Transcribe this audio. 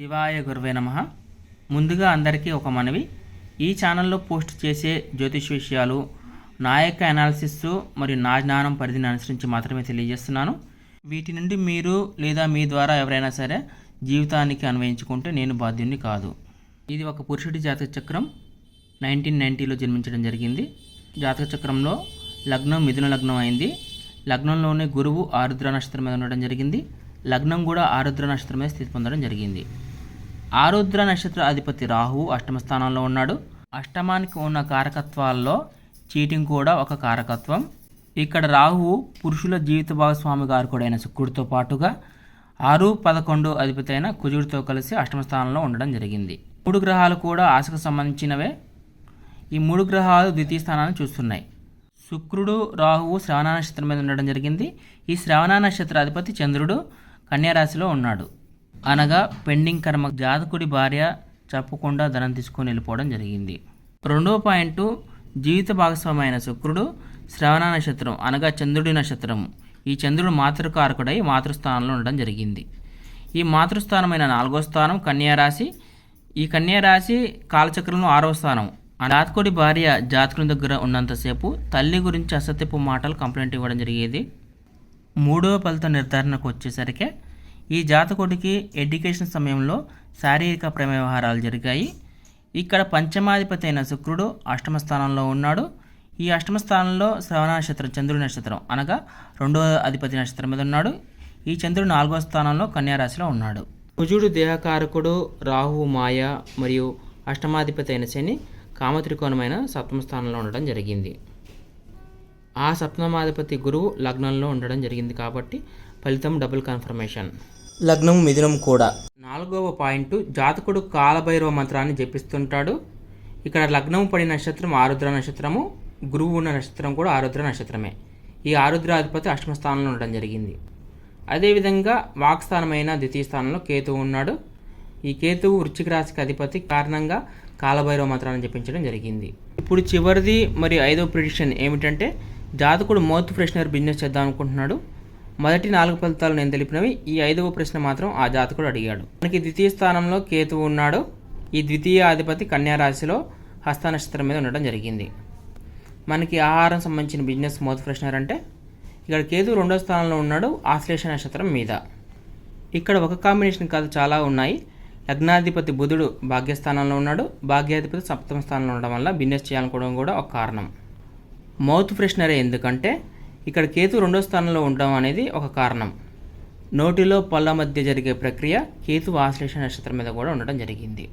శివాయ గురువే నమ. ముందుగా అందరికీ ఒక మనవి. ఈ ఛానల్లో పోస్ట్ చేసే జ్యోతిష్ విషయాలు నా యొక్క అనాలిసిస్ మరియు నా జ్ఞానం పరిధిని అనుసరించి మాత్రమే తెలియజేస్తున్నాను. వీటి నుండి మీరు లేదా మీ ద్వారా ఎవరైనా సరే జీవితానికి అన్వయించుకుంటే నేను బాధ్యుని కాదు. ఇది ఒక పురుషుడి జాతక చక్రం. నైన్టీన్ నైంటీలో జన్మించడం జరిగింది. జాతక చక్రంలో లగ్నం మిథున లగ్నం అయింది. లగ్నంలోనే గురువు ఆరుద్ర నక్షత్రం మీద ఉండడం జరిగింది. లగ్నం కూడా ఆరుద్ర నక్షత్రం మీద స్థితి పొందడం జరిగింది. ఆరుద్ర నక్షత్ర అధిపతి రాహువు అష్టమ స్థానంలో ఉన్నాడు. అష్టమానికి ఉన్న కారకత్వాల్లో చీటింగ్ కూడా ఒక కారకత్వం. ఇక్కడ రాహువు పురుషుల జీవిత భాగస్వామి గారకుడైన శుక్రుడితో పాటుగా ఆరు పదకొండు అధిపతి అయిన కుజుడితో కలిసి అష్టమ స్థానంలో ఉండడం జరిగింది. మూడు గ్రహాలు కూడా ఆశకు సంబంధించినవే. ఈ మూడు గ్రహాలు ద్వితీయ స్థానాన్ని చూస్తున్నాయి. శుక్రుడు రాహువు శ్రవణ నక్షత్రం మీద ఉండడం జరిగింది. ఈ శ్రవణ నక్షత్ర అధిపతి చంద్రుడు కన్యారాశిలో ఉన్నాడు. అనగా పెండింగ్ కర్మ జాతకుడి భార్య చెప్పకుండా ధనం తీసుకొని వెళ్ళిపోవడం జరిగింది. రెండో పాయింట్ జీవిత భాగస్వామి అయిన శుక్రుడు శ్రవణ నక్షత్రం అనగా చంద్రుడి నక్షత్రం. ఈ చంద్రుడు మాతృకారకుడై మాతృస్థానంలో ఉండడం జరిగింది. ఈ మాతృస్థానమైన నాలుగో స్థానం కన్యారాశి ఈ కన్యారాశి కాలచక్రంలో ఆరవ స్థానం. ఆ జాతకుడి భార్య జాతకుని దగ్గర ఉన్నంతసేపు తల్లి గురించి అసత్యపు మాటలు కంప్లైంట్ ఇవ్వడం జరిగేది. మూడవ ఫలిత నిర్ధారణకు వచ్చేసరికి ఈ జాతకుడికి ఎడ్యుకేషన్ సమయంలో శారీరక ప్రేమ వ్యవహారాలు జరిగాయి. ఇక్కడ పంచమాధిపతి అయిన శుక్రుడు అష్టమ స్థానంలో ఉన్నాడు. ఈ అష్టమ స్థానంలో శ్రవణ నక్షత్రం చంద్రుడి నక్షత్రం అనగా రెండవ అధిపతి నక్షత్రం మీద ఉన్నాడు. ఈ చంద్రుడు నాలుగో స్థానంలో కన్యారాశిలో ఉన్నాడు. కుజుడు దేహకారకుడు రాహు మాయ మరియు అష్టమాధిపతి అయిన శని కామత్రికోణమైన సప్తమ స్థానంలో ఉండడం జరిగింది. ఆ సప్తమాధిపతి గురువు లగ్నంలో ఉండడం జరిగింది కాబట్టి ఫలితం డబుల్ కన్ఫర్మేషన్. లగ్నం మిథునం కూడా. నాలుగవ పాయింట్ జాతకుడు కాలభైరవ మంత్రాన్ని జపిస్తుంటాడు. ఇక్కడ లగ్నం పడిన నక్షత్రం ఆరుద్ర నక్షత్రము గురువు ఉన్న నక్షత్రం కూడా ఆరుద్ర నక్షత్రమే. ఈ ఆరుద్ర అధిపతి అష్టమ స్థానంలో ఉండడం జరిగింది. అదేవిధంగా వాక్స్థానమైన ద్వితీయ స్థానంలో కేతువు ఉన్నాడు. ఈ కేతువు వృశ్చిక రాశికి అధిపతి కారణంగా కాలభైరవ మంత్రాన్ని జపించడం జరిగింది. ఇప్పుడు చివరిది మరియు ఐదవ ప్రిడిక్షన్ ఏమిటంటే జాతకుడు మౌత్ ఫ్రెషనర్ బిజినెస్ చేద్దాం అనుకుంటున్నాడు. మొదటి నాలుగు ఫలితాలు నేను తెలిపినవి. ఈ ఐదవ ప్రశ్న మాత్రం ఆ జాతకుడు అడిగాడు. మనకి ద్వితీయ స్థానంలో కేతువు ఉన్నాడు. ఈ ద్వితీయ అధిపతి కన్యారాశిలో హస్త నక్షత్రం మీద ఉండడం జరిగింది. మనకి ఆహారం సంబంధించిన బిజినెస్ మౌత్ ఫ్రెషనర్ అంటే ఇక్కడ కేతు రెండో స్థానంలో ఉన్నాడు ఆశ్లేష నక్షత్రం మీద. ఇక్కడ ఒక కాంబినేషన్ కాదు చాలా ఉన్నాయి. లగ్నాధిపతి బుధుడు భాగ్యస్థానంలో ఉన్నాడు. భాగ్యాధిపతి సప్తమ స్థానంలో ఉండడం వల్ల బిజినెస్ చేయాలనుకోవడం కూడా ఒక కారణం. మౌత్ ఫ్రెషనరే ఎందుకంటే ఇక్కడ కేతు రెండో స్థానంలో ఉండడం అనేది ఒక కారణం. నోటిలో పళ్ళ మధ్య జరిగే ప్రక్రియ కేతు ఆశ్లేష నక్షత్రం మీద కూడా ఉండడం జరిగింది.